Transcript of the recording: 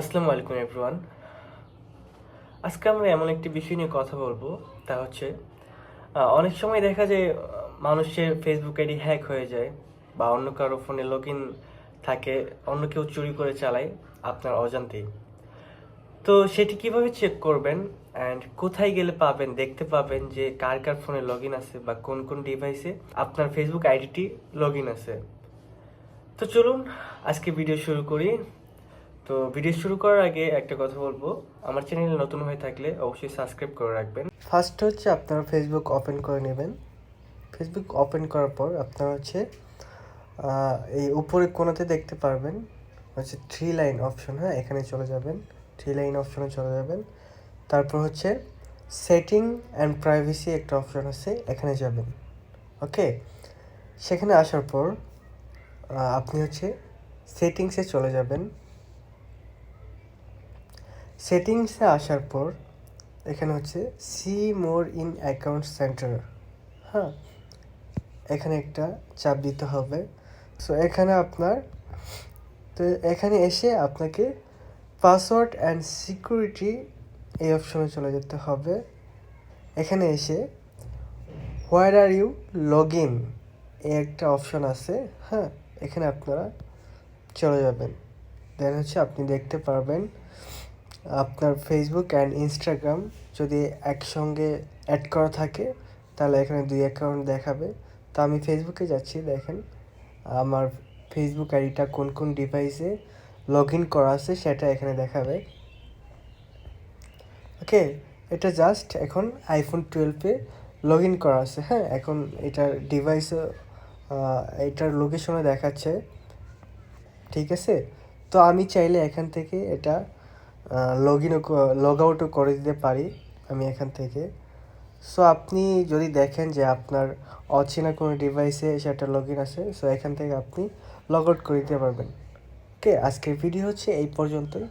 আসসালামু আলাইকুম এভরিওয়ান আজকে আমরা এমন একটি বিষয় নিয়ে কথা বলব, তা হচ্ছে অনেক সময় দেখা যায়, মানুষের ফেসবুক আইডি হ্যাক হয়ে যায়, বা অন্য কারও ফোনে লগ ইন থাকে, অন্য কেউ চুরি করে চালায় আপনার অজান্তেই। তো সেটি কীভাবে চেক করবেন অ্যান্ড কোথায় গেলে পাবেন, দেখতে পাবেন যে কার কার ফোনে লগ ইন আছে, বা কোন কোন ডিভাইসে আপনার ফেসবুক আইডিটি লগ ইন আছে। তো চলুন, আজকে ভিডিও শুরু করি। তো ভিডিও শুরু করার আগে একটা কথা বলব। আমার চ্যানেল নতুন হয়ে থাকলে অবশ্যই সাবস্ক্রাইব করে রাখবেন। ফার্স্ট হচ্ছে আপনারা ফেসবুক ওপেন করে নেবেন। ফেসবুক ওপেন করার পর আপনারা হচ্ছে এই উপরে কোনাতে দেখতে পারবেন, হচ্ছে থ্রি লাইন অপশন হ্যাঁ এখানে চলে যাবেন। থ্রি লাইন অপশনে চলে যাবেন। তারপর হচ্ছে সেটিং অ্যান্ড প্রাইভেসি একটা অপশন আছে, এখানে যাবেন। ওকে সেখানে আসার পর আপনি হচ্ছে সেটিংসে চলে যাবেন। সেটিংসে আসার পর এখানে হচ্ছে, see more in account centre. হ্যাঁ এখানে একটা চাপ দিতে হবে। সো এখানে আপনার, তো এখানে এসে আপনাকে পাসওয়ার্ড অ্যান্ড সিকিউরিটি এই অপশনে চলে যেতে হবে। এখানে এসে, where are you log in এই একটা অপশন আছে। হ্যাঁ এখানে আপনারা চলে যাবেন। দেন হচ্ছে আপনি দেখতে পারবেন আপনার ফেসবুক অ্যান্ড ইনস্টাগ্রাম যদি একসঙ্গে অ্যাড করা থাকে, তাহলে এখানে দুই অ্যাকাউন্ট দেখাবে। তো আমি ফেসবুকে যাচ্ছি, দেখেন। আমার ফেসবুক আইডিটা কোন কোন ডিভাইসে লগ ইন করা আছে সেটা এখানে দেখাবে। ওকে এটা জাস্ট এখন আইফোন টুয়েলভে লগ ইন করা আছে। হ্যাঁ এখন এটার ডিভাইসে এটার লোকেশনে দেখাচ্ছে। ঠিক আছে? তো আমি চাইলে এখান থেকে এটা লগ ইনও লগ আউটও করে দিতে পারি আমি এখান থেকে। সো আপনি যদি দেখেন যে আপনার অচেনা কোনো ডিভাইসে সেটা লগ ইন আছে সো এখান থেকে আপনি লগ আউট করে দিতে পারবেন। ওকে আজকের ভিডিও হচ্ছে এই পর্যন্তই।